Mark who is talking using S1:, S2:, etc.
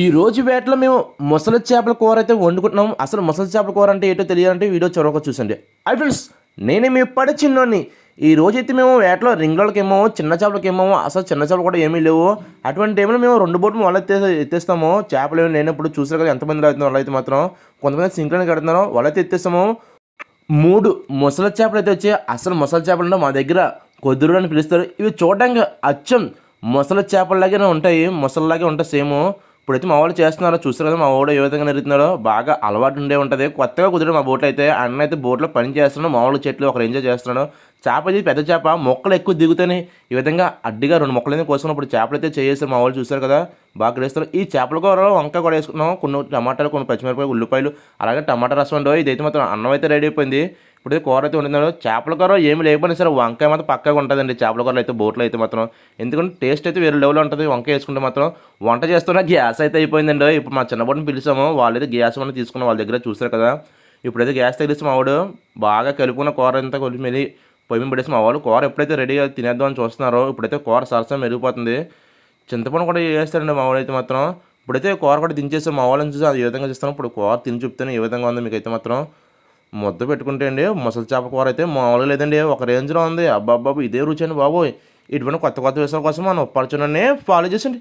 S1: ఈ రోజు వేటలో మేము ముసలి చేపల కూర అయితే వండుకుంటున్నాం. అసలు ముసలి చేపల కూర అంటే ఏంటో తెలియాలంటే వీడియో చొరవ చూసండి. ఐ ఫ్రెండ్స్ నేనే మీ పడి చిన్నోని ఈ రోజు అయితే మేము వేటలో రింగులకి ఏమో చిన్న చేపలకి ఏమో అసలు చిన్న చేపలు కూడా ఏమీ లేవు. అటువంటి టైంలో మేము రెండు బోట్లు వాళ్ళు ఎత్తే ఎత్తేస్తాము. చేపలు ఏమి లేనప్పుడు చూసారు కదా ఎంతమంది అవుతున్నారు వాళ్ళు అయితే మాత్రం. కొంతమంది సింక్రని కడుతున్నారు వాళ్ళైతే ఎత్తేస్తాము. మూడు ముసలి చేపలు అయితే వచ్చి అసలు ముసలి చేపలు మా దగ్గర కొద్దురు అని పిలుస్తారు. ఇవి చూడడానికి అచ్చం ముసలి చేపల్లాగానే ఉంటాయి. ముసలిలాగే ఉంటాయి సేమ్. ఇప్పుడైతే మా వాళ్ళు చేస్తున్నారో చూస్తారు కదా మా వాడు ఏ విధంగా నెరుగుతున్నాడో బాగా అలవాటు ఉండే ఉంటుంది. కొత్తగా కుదిరి మా బోట్ అయితే అన్న అయితే బోట్లో పని చేస్తున్నాడు మామూలు చెట్లు ఒక ఎంజాయ్ చేస్తున్నాడు. చేప ఇది పెద్ద చేప మొక్కలు ఎక్కువ దిగుతాయి ఈ విధంగా అడ్డిగా రెండు మొక్కలు అయితే కోసుకున్నప్పుడు చేపలు అయితే చేసేస్తారు మా వాళ్ళు చూస్తారు కదా బాగా వేస్తారు ఈ చేపల కూర వంకాయ కూడా వేసుకున్నాం కొన్ని టమాటాలు కొన్ని పచ్చిమిరపకాయలు ఉల్లిపాయలు అలాగే టమాటా రసం ఉండవు ఇదైతే మాత్రం అన్నం అయితే రెడీ అయిపోయింది. ఇప్పుడు కూర అయితే వండుతున్నాడు చేపల కూర ఏమి లేకపోయినా సరే వంకాయ మాత్రం పక్కగా ఉంటుందండి. చేపల కూరలో అయితే బోట్లో అయితే మాత్రం. ఎందుకంటే టేస్ట్ అయితే వేరే లెవెల్ ఉంటుంది. వంకాయ వేసుకుంటే మాత్రం వంట చేస్తున్న గ్యాస్ అయితే అయిపోయిందండి. ఇప్పుడు మా చిన్నప్పటిని పిలిచాము. వాళ్ళైతే గ్యాస్ మనం తీసుకున్న వాళ్ళ దగ్గర చూసారు కదా. ఇప్పుడైతే గ్యాస్ తగిలిసి మా వాడు బాగా కలుపుకున్న కూర అంతా కొంచెం మెలి పొయ్యి మీద పడేసి మా వాళ్ళు కూర ఎప్పుడైతే రెడీగా తినేద్దాం అని చూస్తున్నారో ఇప్పుడైతే కూర సరసం మెరిగిపోతుంది. చింతపండు కూడా వేస్తారండి మా వాళ్ళు అయితే మాత్రం. ఇప్పుడైతే కూర కూడా దించేసి మా వాళ్ళని చూసి అది ఏ విధంగా చేస్తాను ఇప్పుడు కూర తిని చెప్తాను ఏ విధంగా ఉందో. మీకైతే మాత్రం ముద్ద పెట్టుకుంటే అండి ముసలి చేప కూర అయితే మామూలుగా లేదండి. ఒక రేంజ్లో ఉంది. అబ్బాబ్బాబు ఇదే రుచి అండి బాబోయ్. ఇటువంటి కొత్త కొత్త విషయాల కోసం మనం ఉప్పాడు ఫాలో చేసండి